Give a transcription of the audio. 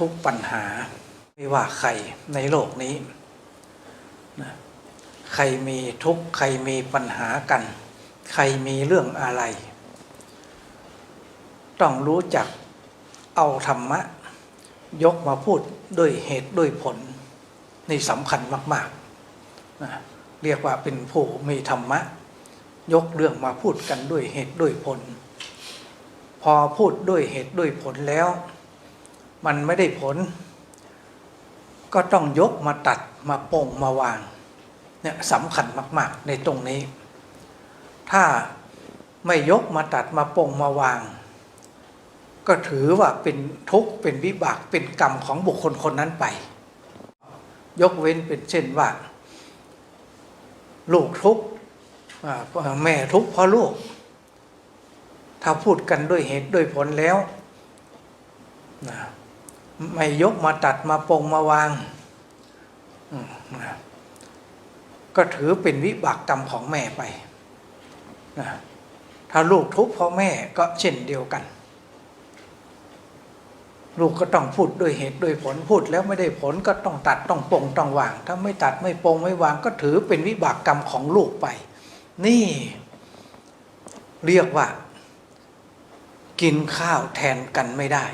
ทุกปัญหา ไม่ว่าใครในโลกนี้นะใครมีทุกข์ใครมีปัญหากัน ใครมีเรื่องอะไร ต้องรู้จักเอาธรรมะ ยกมาพูดด้วยเหตุด้วยผล นี่สำคัญมากๆนะเรียกว่าเป็นผู้มีธรรมะ ยกเรื่องมาพูดกันด้วยเหตุด้วยผล พอพูดด้วยเหตุด้วยผลแล้ว มันไม่ได้ผล ก็ต้องยกมาตัดมาโป่งมาวางเนี่ยสำคัญมาก ๆ ในตรงนี้ ถ้าไม่ยกมาตัดมาโป่งมาวาง ก็ถือว่าเป็นทุกข์เป็นวิบากเป็นกรรมของบุคคลคนนั้นไป ยกเว้นเป็นเช่นว่า ลูกทุกข์แม่ทุกข์เพราะลูก ถ้าพูดกันด้วยเหตุด้วยผลแล้วนะ ไม่ยกมาตัดมาปงมาวาง ก็ถือเป็นวิบากกรรมของแม่ไป ถ้าลูกทุกข์เพราะแม่ก็เช่นเดียวกัน ลูกก็ต้องพูดด้วยเหตุด้วยผลพูดแล้วไม่ได้ผลก็ต้องตัดต้องปงต้องวาง ถ้าไม่ตัดไม่ปงไม่วาง ก็ถือเป็นวิบากกรรมของลูกไป นี่เรียกว่า กินข้าวแทนกันไม่ได้